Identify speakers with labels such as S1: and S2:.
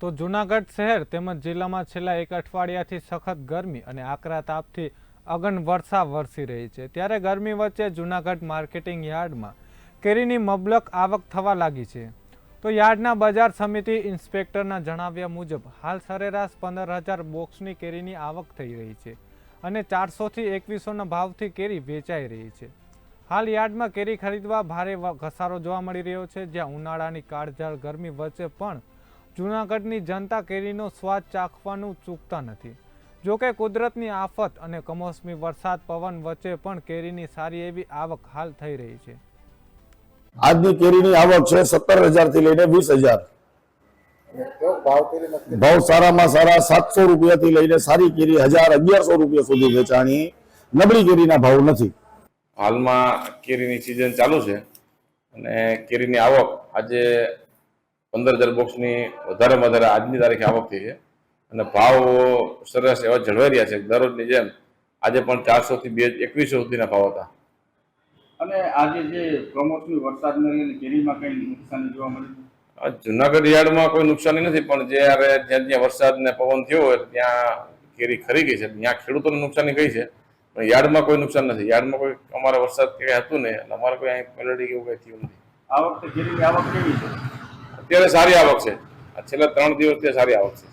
S1: તો જૂનાગઢ શહેર તેમજ જિલ્લામાં છેલ્લા એક અઠવાડિયાથી સખત ગરમી અને આકરા તાપથી અગન વર્ષા વરસી રહી છે. ત્યારે ગરમી વચ્ચે જૂનાગઢ માર્કેટિંગ યાર્ડમાં કેરીની મબલક આવક થવા લાગી છે. તો યાર્ડના બજાર સમિતિ ઇન્સ્પેક્ટરના જણાવ્યા મુજબ, હાલ સરેરાશ પંદર હજાર બોક્સની કેરીની આવક થઈ રહી છે અને ચારસોથી એકવીસોના ભાવથી કેરી વેચાઈ રહી છે. હાલ યાર્ડમાં કેરી ખરીદવા ભારે ઘસારો જોવા મળી રહ્યો છે, જ્યાં ઉનાળાની કાળઝાળ ગરમી વચ્ચે પણ જૂનાગઢની જનતા કેરીનો સ્વાદ ચાખવાનું ચૂકતા નથી. જોકે કુદરતની આફત અને કમોસમી વરસાદ પવન વચ્ચે પણ કેરીની સારી એવી આવક હાલ થઈ રહી છે.
S2: આજની કેરીની આવક છે સત્તર હજારથી લઈને વીસ હજાર.
S3: ભાવ
S2: સારામાં સારા સાતસો રૂપિયા થી લઈને સારી કેરી હજાર અગિયારસો રૂપિયા સુધી વેચાણી નબળી કેરીના ભાવ નથી.
S4: હાલમાં કેરીની સિઝન ચાલુ છે અને કેરીની આવક આજે પંદર હજાર બોક્સની વધારેમાં વધારે આજની તારીખે આવક થઈ છે. અને ભાવ સરસ એવા જળવાઈ રહ્યા છે. દરરોજની જેમ આજે પણ ચારસો થી બે એકવીસો સુધીના ભાવ હતા.
S5: અને આજે જે કમોસમી વરસાદને લઈને કેરીમાં કઈ નુકસાની જોવા
S4: મળ્યું જુનાગઢ યાર્ડમાં કોઈ નુકસાની નથી પણ જ્યારે જ્યાં જ્યાં વરસાદ ને પવન થયો હોય ત્યાં કેરી ખરી ગઈ છે. ત્યાં ખેડૂતોને નુકસાની ગઈ છે. પણ યાર્ડમાં કોઈ નુકસાન નથી. યાર્ડમાં કોઈ અમારે વરસાદ કે હતું નહીં એટલે અમારે કોઈ અહીં પલટી કે એવું કંઈ થયું નથી.
S5: આ વખતે કેરીની આવક કેવી છે?
S4: અત્યારે સારી આવક છે. છેલ્લા ત્રણ દિવસથી સારી આવક છે.